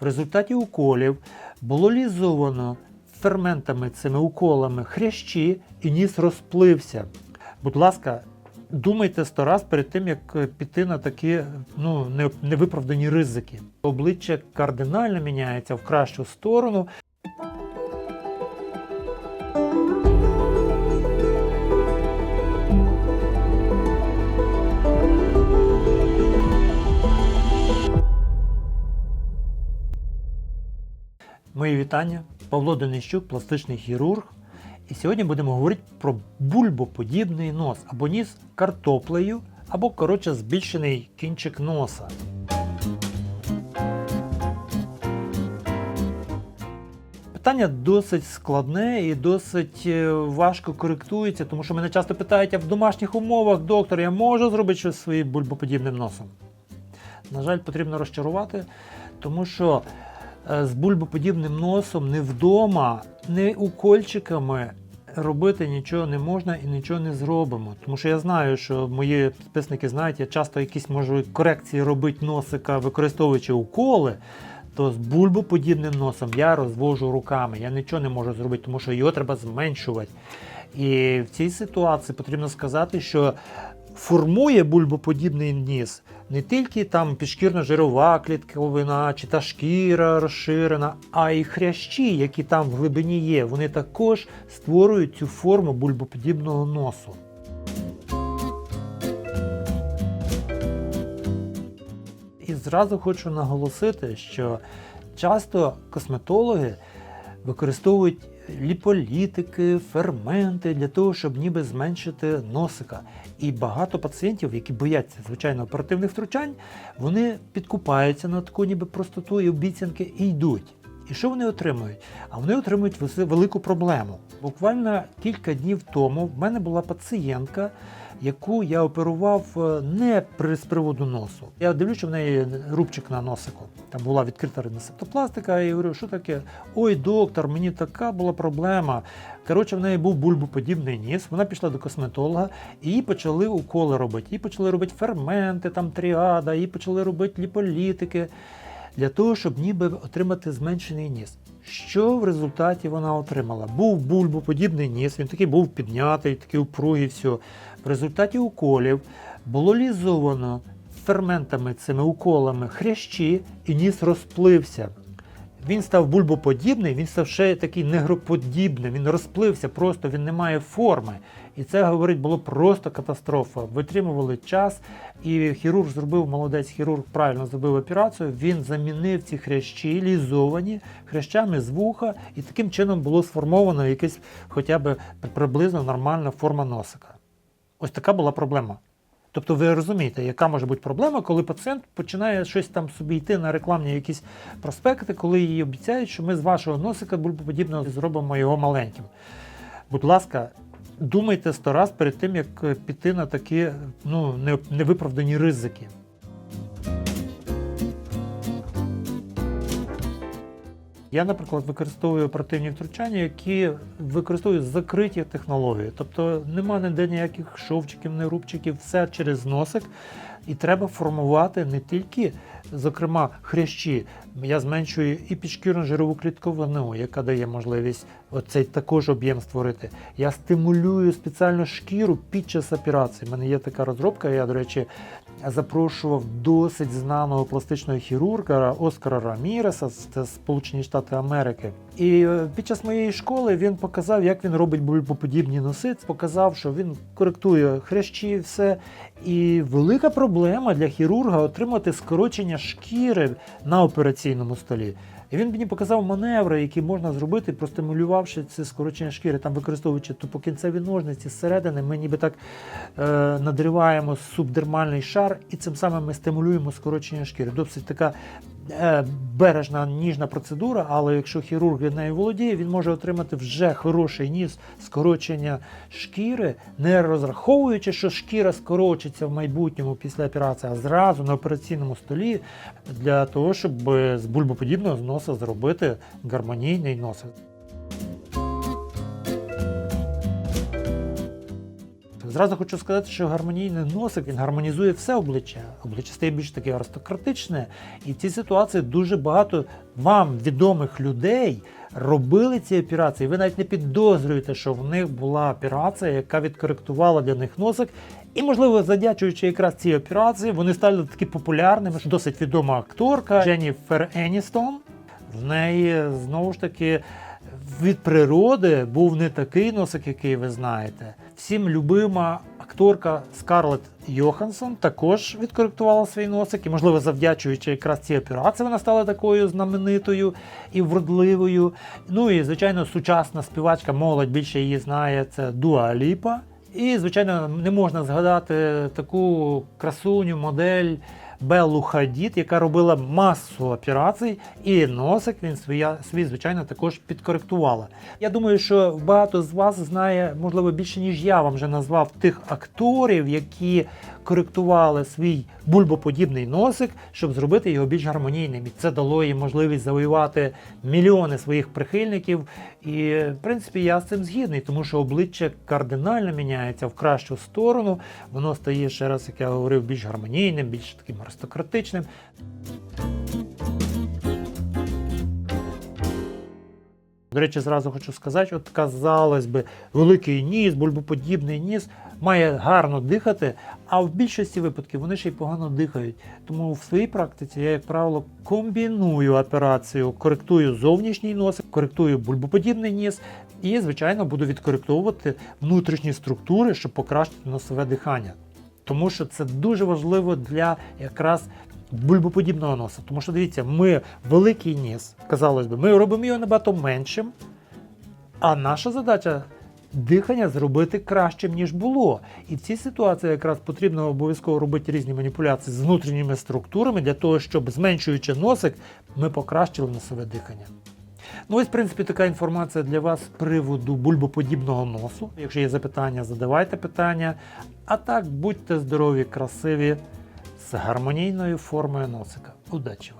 В результаті уколів було лізовано ферментами цими уколами хрящі і ніс розплився. Будь ласка, думайте сто раз перед тим, як е, піти на такі ну, невиправдані ризики. Обличчя кардинально міняється в кращу сторону. Мої вітання. Павло Денищук, пластичний хірург. І сьогодні будемо говорити про бульбоподібний нос або ніс картоплею, або, коротше, збільшений кінчик носа. Питання досить складне і досить е, важко коректується, тому що мене часто питають, а в домашніх умовах, доктор, я можу зробити щось своїм бульбоподібним носом? На жаль, потрібно розчарувати, тому що з бульбоподібним носом не вдома, не укольчиками робити нічого не можна і нічого не зробимо. Тому що я знаю, що мої підписники знають, я часто якісь можу корекції робити носика, використовуючи уколи. То з бульбоподібним носом я розвожу руками. Я нічого не можу зробити, тому що його треба зменшувати. І в цій ситуації потрібно сказати, що формує бульбоподібний ніс не тільки там підшкірно-жирова клітковина чи та шкіра розширена, а й хрящі, які там в глибині є, вони також створюють цю форму бульбоподібного носу. І зразу хочу наголосити, що часто косметологи використовують ліполітики, ферменти для того, щоб ніби зменшити носика. І багато пацієнтів, які бояться звичайно оперативних втручань, вони підкупаються на таку ніби простоту і обіцянки і йдуть. І що вони отримують? А вони отримують велику проблему. Буквально кілька днів тому в мене була пацієнтка, яку я оперував е, не при з приводу носу. Я дивлюся, що в неї рубчик на носику. Там була відкрита риносептопластика, і я говорю, що таке? Ой, доктор, мені така була проблема. Коротше, в неї був бульбоподібний ніс. Вона пішла до косметолога, і їй почали уколи робити. Їй почали робити ферменти, там тріада, їй почали робити ліполітики для того, щоб ніби отримати зменшений ніс. Що в результаті вона отримала? Був бульбоподібний ніс, він такий був піднятий, такий упругий, все. В результаті уколів було лізовано ферментами цими уколами хрящі, і ніс розплився. Він став бульбоподібний, він став ще такий негроподібний, він розплився, просто він не має форми. І це, говорить, було просто катастрофа. Витримували час, і хірург зробив, молодець хірург правильно зробив операцію. Він замінив ці хрящі, лізовані хрящами з вуха, і таким чином було сформовано якась хоча б приблизно нормальна форма носика. Ось така була проблема. Тобто ви розумієте, яка може бути проблема, коли пацієнт починає щось там собі йти на рекламні якісь проспекти, коли їй обіцяють, що ми з вашого носика бульбоподібно зробимо його маленьким. Будь ласка, думайте сто раз перед тим, як е, піти на такі ну, невиправдані ризики. Я, наприклад, використовую оперативні втручання, які використовують закриті технології. Тобто нема ніде ніяких шовчиків, не рубчиків, все через носик. І треба формувати не тільки, зокрема, хрящі. Я зменшую і підшкірну жирову клітковину, яка дає можливість оцей також об'єм створити. Я стимулюю спеціально шкіру під час операції. У мене є така розробка. Я, до речі, запрошував досить знаного пластичного хірурга Оскара Раміреса з Сполучені Штати Америки. І е, під час моєї школи він показав, як він робить бульбоподібні носи. Показав, що він коректує хрящі, все. І велика проблема для хірурга отримати скорочення шкіри на операційному столі. І він мені показав маневри, які можна зробити, простимулювавши це скорочення шкіри, там використовуючи тупокінцеві ножниці зсередини, ми ніби так е, надриваємо субдермальний шар, і цим самим ми стимулюємо скорочення шкіри. Досить така е, бережна, ніжна процедура, але якщо хірург нею володіє, він може отримати вже хороший ніс скорочення шкіри, не розраховуючи, що шкіра скорочиться в майбутньому після операції, а зразу на операційному столі для того, щоб е, з бульбоподібного носа зробити гармонійний носик. Зразу хочу сказати, що гармонійний носик він гармонізує все обличчя. Обличчя стає більш таке аристократичне. І в цій ситуації дуже багато вам відомих людей робили ці операції. Ви навіть не підозрюєте, що в них була операція, яка відкоректувала для них носик. І, можливо, завдячуючи якраз цій операції, вони стали такі популярними. Досить відома акторка Дженніфер Еністон. В неї знову ж таки від природи був не такий носик, який ви знаєте. Всім любима акторка Скарлетт Йоханссон також відкоректувала свій носик, і, можливо, завдячуючи якраз цій операції, вона стала такою знаменитою і вродливою. Ну і, звичайно, сучасна співачка, молодь більше її знає, це Дуа Ліпа. І, звичайно, не можна згадати таку красуню, модель Беллу Хадід, яка робила масу операцій, і носик він своя, свій, звичайно, також підкоректувала. Я думаю, що багато з вас знає, можливо, більше, ніж я вам вже назвав тих акторів, які коректували свій бульбоподібний носик, щоб зробити його більш гармонійним. І це дало їм можливість завоювати мільйони своїх прихильників. І, в принципі, я з цим згідний, тому що обличчя кардинально міняється в кращу сторону. Воно стає ще раз, як я говорив, більш гармонійним, більш таким аристократичним. До речі, зразу хочу сказати, от казалось би, великий ніс, бульбоподібний ніс має гарно дихати, а в більшості випадків вони ще й погано дихають. Тому в своїй практиці я, як правило, комбіную операцію, коректую зовнішній носик, коректую бульбоподібний ніс і, звичайно, буду відкоректовувати внутрішні структури, щоб покращити носове дихання. Тому що це дуже важливо для якраз бульбоподібного носа. Тому що дивіться, ми великий ніс, казалось би, ми робимо його набагато меншим, а наша задача дихання зробити кращим, ніж було. І в цій ситуації якраз потрібно обов'язково робити різні маніпуляції з внутрішніми структурами для того, щоб зменшуючи носик, ми покращили носове дихання. Ну, ось, в принципі, така інформація для вас з приводу бульбоподібного носу. Якщо є запитання, задавайте питання. А так, будьте здорові, красиві, з гармонійною формою носика. Удачі!